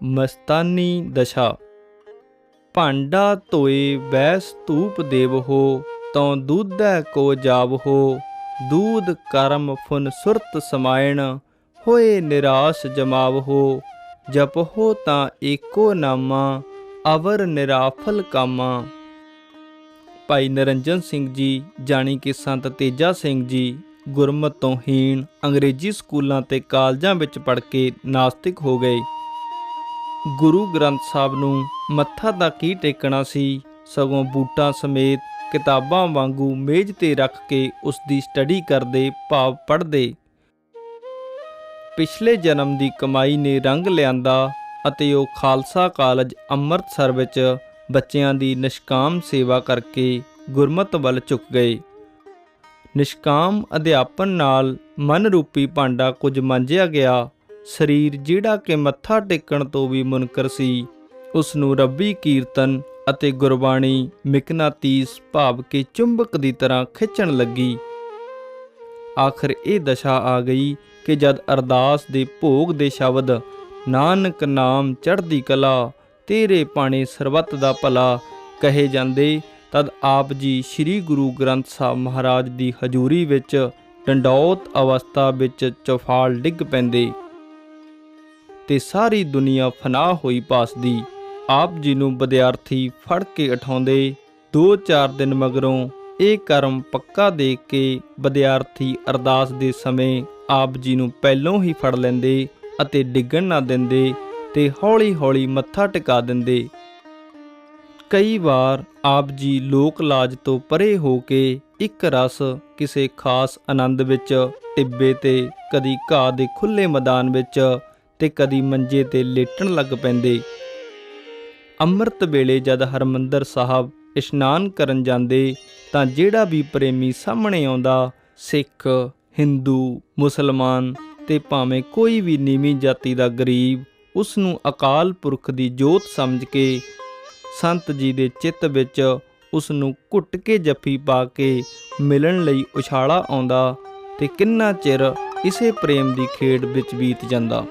ਮਸਤਾਨੀ ਦਸ਼ਾ। ਭਾਂਡਾ ਧੋਏ ਬੈਸ ਧੂਪ ਦੇਵ ਹੋ ਤਉ ਦੁੱਧੈ ਕੋ ਜਾਵ ਹੋ ਦੂਧ ਕਰਮ ਫੁਨ ਸੁਰਤ ਸਮਾਇਣ, ਹੋਏ ਨਿਰਾਸ਼ ਜਮਾਵ ਹੋ ਜਪ ਹੋ ਤਾਂ ਏਕੋ ਨਾਮਾ, ਅਵਰ ਨਿਰਾਫਲ ਕਾਮਾ। ਭਾਈ ਨਰਿੰਜਨ ਸਿੰਘ ਜੀ, ਜਾਣੀ ਕਿ ਸੰਤ ਤੇਜਾ ਸਿੰਘ ਜੀ, ਗੁਰਮਤ ਤੋਂ ਹੀਣ ਅੰਗਰੇਜ਼ੀ ਸਕੂਲਾਂ ਤੇ ਕਾਲਜਾਂ ਵਿੱਚ ਪੜ੍ਹ ਕੇ ਨਾਸਤਿਕ ਹੋ ਗਏ। ਗੁਰੂ ਗ੍ਰੰਥ ਸਾਹਿਬ ਨੂੰ ਮੱਥਾ ਦਾ ਕੀ ਟੇਕਣਾ ਸੀ? ਸਗੋਂ ਬੂਟਾਂ ਸਮੇਤ ਕਿਤਾਬਾਂ ਵਾਂਗੂ ਮੇਜ਼ ਤੇ ਰੱਖ ਕੇ ਉਸ ਦੀ ਸਟੱਡੀ ਕਰਦੇ, ਭਾਵ ਪੜ੍ਹਦੇ। ਪਿਛਲੇ ਜਨਮ ਦੀ ਕਮਾਈ ਨੇ ਰੰਗ ਲਿਆਂਦਾ ਅਤੇ ਉਹ ਖਾਲਸਾ ਕਾਲਜ ਅੰਮ੍ਰਿਤਸਰ ਵਿੱਚ ਬੱਚਿਆਂ ਦੀ ਨਿਸ਼ਕਾਮ ਸੇਵਾ ਕਰਕੇ ਗੁਰਮਤ ਵੱਲ ਝੁਕ ਗਏ। ਨਿਸ਼ਕਾਮ ਅਧਿਆਪਨ ਨਾਲ ਮਨ ਰੂਪੀ ਭਾਂਡਾ ਕੁਝ ਮੰਜਿਆ ਗਿਆ। ਸਰੀਰ ਜਿਹੜਾ ਕਿ ਮੱਥਾ ਟੇਕਣ ਤੋਂ ਵੀ ਮੁਨਕਰ ਸੀ, ਉਸ ਨੂੰ ਰੱਬੀ ਕੀਰਤਨ ਅਤੇ ਗੁਰਬਾਣੀ ਮਿਕਨਾਤੀਸ ਭਾਵ ਕਿ ਚੁੰਬਕ ਦੀ ਤਰ੍ਹਾਂ ਖਿੱਚਣ ਲੱਗੀ। ਆਖਰ ਇਹ ਦਸ਼ਾ ਆ ਗਈ ਕਿ ਜਦ ਅਰਦਾਸ ਦੇ ਭੋਗ ਦੇ ਸ਼ਬਦ ਨਾਨਕ ਨਾਮ ਚੜ੍ਹਦੀ ਕਲਾ, ਤੇਰੇ ਪਾਣੇ ਸਰਬੱਤ ਦਾ ਭਲਾ ਕਹੇ ਜਾਂਦੇ, ਤਦ ਆਪ ਜੀ ਸ੍ਰੀ ਗੁਰੂ ਗ੍ਰੰਥ ਸਾਹਿਬ ਮਹਾਰਾਜ ਦੀ ਹਜ਼ੂਰੀ ਵਿੱਚ ਡੰਡੌਤ ਅਵਸਥਾ ਵਿੱਚ ਚੌਫਾਲ ਡਿੱਗ ਪੈਂਦੇ। ਤੇ ਸਾਰੀ ਦੁਨੀਆ ਫਨਾ ਹੋਈ ਪਾਸਦੀ ਆਪ ਜੀ ਨੂੰ ਵਿਦਿਆਰਥੀ ਫੜ ਕੇ ਉਠਾਉਂਦੇ 2-4 ਦਿਨ ਮਗਰੋਂ ਇਹ ਕਰਮ ਪੱਕਾ ਦੇਖ ਕੇ ਵਿਦਿਆਰਥੀ ਅਰਦਾਸ ਦੇ ਸਮੇਂ ਆਪ ਜੀ ਨੂੰ ਪਹਿਲੋਂ ਹੀ ਫੜ ਲੈਂਦੇ ਅਤੇ ਡਿੱਗਣ ਨਾ ਦਿੰਦੇ ਤੇ ਹੌਲੀ-ਹੌਲੀ ਮੱਥਾ ਟਿਕਾ ਦਿੰਦੇ। ਕਈ ਵਾਰ ਆਪ ਜੀ ਲੋਕ ਲਾਜ ਤੋਂ ਪਰੇ ਹੋ ਕੇ ਇੱਕ ਰਸ ਕਿਸੇ ਖਾਸ ਆਨੰਦ ਵਿੱਚ, ਟਿੱਬੇ ਤੇ ਕਦੀ ਘਾਹ ਦੇ ਖੁੱਲੇ ਮੈਦਾਨ ਵਿੱਚ ਤੇ ਕਦੀ ਮੰਜੇ ਤੇ ਲੇਟਣ ਲੱਗ ਪੈਂਦੇ। ਅੰਮ੍ਰਿਤ ਵੇਲੇ ਜਦ ਹਰਮੰਦਰ ਸਾਹਿਬ ਇਸ਼ਨਾਨ ਕਰਨ ਜਾਂਦੇ, ਤਾਂ ਜਿਹੜਾ ਵੀ ਪ੍ਰੇਮੀ ਸਾਹਮਣੇ ਆਉਂਦਾ, ਸਿੱਖ, ਹਿੰਦੂ, ਮੁਸਲਮਾਨ ਤੇ ਭਾਵੇਂ ਕੋਈ ਵੀ ਨੀਵੀਂ ਜਾਤੀ ਦਾ ਗਰੀਬ ਉਸ ਨੂੰ ਅਕਾਲ ਪੁਰਖ ਦੀ ਜੋਤ ਸਮਝ ਕੇ ਸੰਤ ਜੀ ਦੇ ਚਿੱਤ ਵਿੱਚ ਉਸ ਨੂੰ ਘੁੱਟ ਕੇ ਜੱਫੀ ਪਾ ਕੇ ਮਿਲਣ ਲਈ ਉਛਾਲਾ ਆਉਂਦਾ ਤੇ ਕਿੰਨਾ ਚਿਰ ਇਸੇ ਪ੍ਰੇਮ ਦੀ ਖੇਡ ਵਿੱਚ ਬੀਤ ਜਾਂਦਾ।